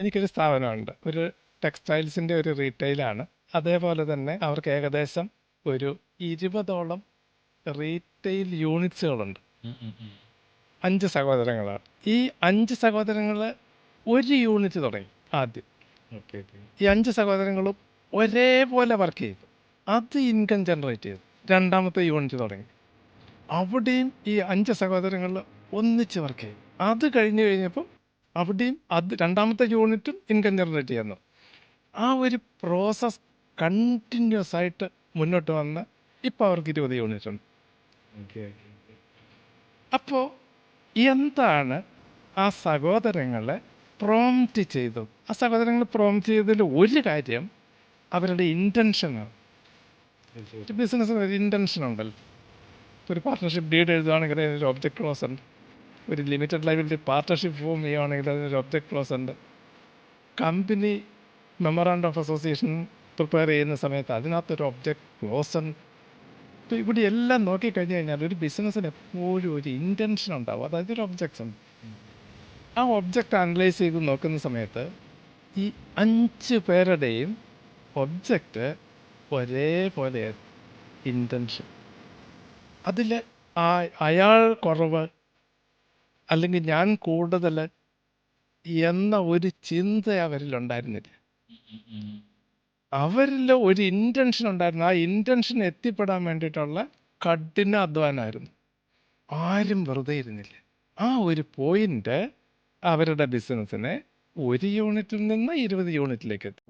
എനിക്കൊരു സ്ഥാപനമുണ്ട്. ഒരു ടെക്സ്റ്റൈൽസിന്റെ ഒരു റീറ്റെയിലാണ്. അതേപോലെ തന്നെ അവർക്ക് ഏകദേശം ഒരു ഇരുപതോളം റീറ്റെയിൽ യൂണിറ്റ്സുകളുണ്ട്. അഞ്ച് സഹോദരങ്ങളാണ്. ഈ അഞ്ച് സഹോദരങ്ങൾ ഒരു യൂണിറ്റ് തുടങ്ങി ആദ്യം. ഈ അഞ്ച് സഹോദരങ്ങളും ഒരേപോലെ വർക്ക് ചെയ്തു. അത് ഇൻകം ജനറേറ്റ് ചെയ്തു. രണ്ടാമത്തെ യൂണിറ്റ് തുടങ്ങി. അവിടെയും ഈ അഞ്ച് സഹോദരങ്ങൾ ഒന്നിച്ച് വർക്ക് ചെയ്തു. അത് കഴിഞ്ഞ് കഴിഞ്ഞപ്പം അവിടെയും അത് രണ്ടാമത്തെ യൂണിറ്റും ഇൻകം ജനറേറ്റ് ചെയ്യുന്നു. ആ ഒരു പ്രോസസ് കണ്ടിന്യൂസ് ആയിട്ട് മുന്നോട്ട് വന്ന് ഇപ്പോൾ അവർക്ക് ഇരുപത് യൂണിറ്റ് ഉണ്ട്. അപ്പോൾ എന്താണ് ആ സഹോദരങ്ങളെ പ്രോംറ്റ് ചെയ്തത് ആ സഹോദരങ്ങൾ പ്രോംറ്റ് ചെയ്തതിൽ ഒരു കാര്യം അവരുടെ ഇന്റൻഷനാണ് ബിസിനസ് ഇന്റൻഷൻ ഉണ്ടല്ലോ. ഒരു പാർട്ട്ണർഷിപ്പ് ഡീഡ് എഴുതുകയാണെങ്കിൽ അതിനൊരു ഒബ്ജക്റ്റ് ക്ലോസ് ഉണ്ട്. ഒരു ലിമിറ്റഡ് ലൈബിലിറ്റി പാർട്ട്ണർഷിപ്പ് ഫോം ചെയ്യുകയാണെങ്കിൽ അതിനൊരു ഒബ്ജക്ട് ക്ലോസ് ഉണ്ട്. Company memorandum of association prepare ചെയ്യുന്ന സമയത്ത് അതിനകത്തൊരു ഒബ്ജക്ട് ക്ലോസ് ഉണ്ട്. ഇവിടെ എല്ലാം നോക്കിക്കഴിഞ്ഞ് കഴിഞ്ഞാൽ ഒരു ബിസിനസ്സിന് എപ്പോഴും ഒരു ഇന്റൻഷൻ ഉണ്ടാവും. അതായത് ഒരു ഒബ്ജക്ട്സ് ഉണ്ട്. ആ ഒബ്ജക്റ്റ് അനലൈസ് ചെയ്ത് നോക്കുന്ന സമയത്ത് ഈ അഞ്ച് പേരുടെയും ഒബ്ജക്റ്റ് ഒരേപോലെ ഇന്റൻഷൻ അതിൽ ആ അയാൾ കുറവ് അല്ലെങ്കിൽ ഞാൻ കൂടുതൽ എന്ന ഒരു ചിന്ത അവരിലുണ്ടായിരുന്നില്ല അവരിൽ ഒരു ഇന്റൻഷൻ ഉണ്ടായിരുന്നു. ആ ഇന്റൻഷൻ എത്തിപ്പെടാൻ വേണ്ടിയിട്ടുള്ള കഠിന അധ്വാനമായിരുന്നു. ആരും വെറുതെ ഇരുന്നില്ല. ആ ഒരു പോയിന്റ് അവരുടെ ബിസിനസ്സിനെ ഒരു യൂണിറ്റിൽ നിന്ന് ഇരുപത് യൂണിറ്റിലേക്ക് എത്തി.